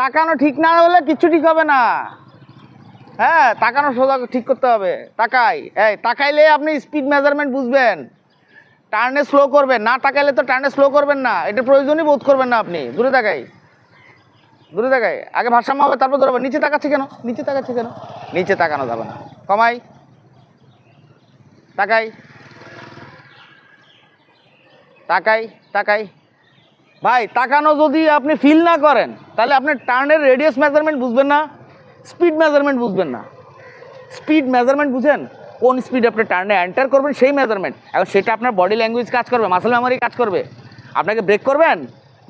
তাকানো ঠিক না হলে কিচ্ছু ঠিক হবে না। হ্যাঁ তাকানো সোজা ঠিক করতে হবে। তাকাই। এই, তাকাইলে আপনি স্পিড মেজারমেন্ট বুঝবেন। টার্নে স্লো করবেন। না তাকাইলে তো টার্নে স্লো করবেন না। এটা প্রয়োজনই বোধ করবেন না আপনি। দূরে তাকাই। দূরে তাকাই। আগে ভারসাম্য হবে, তারপর ধরবে। নিচে তাকাচ্ছে কেন? নিচে তাকাচ্ছে কেন? নিচে তাকানো যাবে না। কমাই। তাকাই। তাকাই। তাকাই। ভাই, তাকানো যদি আপনি ফিল না করেন, তাহলে আপনি টার্নের রেডিয়াস মেজারমেন্ট বুঝবেন না স্পিড মেজারমেন্ট বুঝবেন না। স্পিড মেজারমেন্ট বুঝেন, কোন স্পিড আপনি টার্নে এন্টার করবেন সেই মেজারমেন্ট এখন সেটা আপনার বডি ল্যাঙ্গুয়েজ কাজ করবে মাসেল মেমোরি কাজ করবে। আপনাকে ব্রেক করবেন,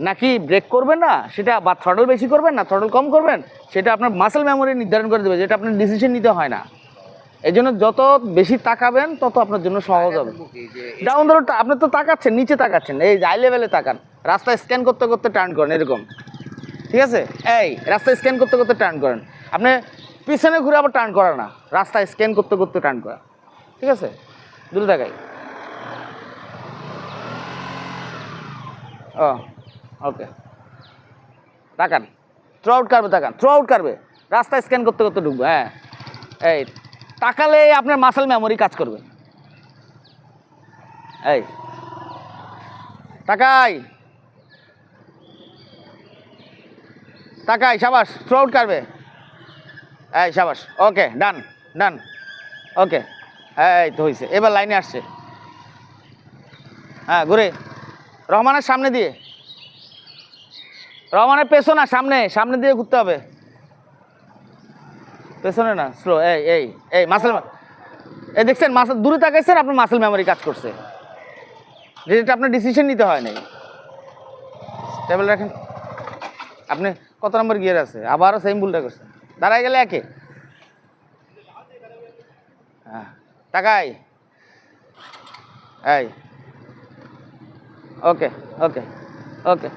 নাকি ব্রেক করবেন না, সেটা বা থ্রটল বেশি করবেন না থ্রটল কম করবেন, সেটা আপনার মাসেল মেমোরি নির্ধারণ করে দেবে, যেটা আপনার ডিসিশন নিতে হয় না। এই জন্য যত বেশি তাকাবেন তত আপনার জন্য সহজ হবে। ডাউন ধরো আপনি তো তাকাচ্ছেন নিচে তাকাচ্ছেন এই হাই লেভেলে তাকান। রাস্তায় স্ক্যান করতে করতে টার্ন করেন এরকম। ঠিক আছে? এই রাস্তায় স্ক্যান করতে করতে টার্ন করেন। আপনি পিছনে ঘুরে আবার টার্ন করা না রাস্তায় স্ক্যান করতে করতে টার্ন করা ঠিক আছে? দূরে তাকাই ও ওকে তাকান। থ্রু আউট কারবে তাকান। থ্রু আউট কারবে রাস্তায় স্ক্যান করতে করতে ঢুকবো হ্যাঁ। এই তাকালে আপনার মাসেল মেমোরি কাজ করবে। এই। তাকাই। তাকাই, সাবাস থ্রু আউট কারবে। এই, সাবাস ওকে ডান ডান ওকে এই তো হয়েছে এবার লাইনে আসছে। হ্যাঁ ঘুরে। রহমানের সামনে দিয়ে। রহমানের পেছন, সামনে সামনে দিয়ে ঘুরতে হবে। পেছনে না স্লো এই এই এই মাসেল এই দেখছেন মাসেল দূরে তাকাইছেন, আপনার মাসেল মেমোরি কাজ করছে। যেটা আপনার ডিসিশন নিতে হয় নাই। টেবিল রাখেন। আপনি কত নম্বর গিয়ার আছে? আবারও সেম ভুলটা করছেন। দাঁড়ায় গেলে একে। হ্যাঁ তাকাই। এই। ওকে ওকে ওকে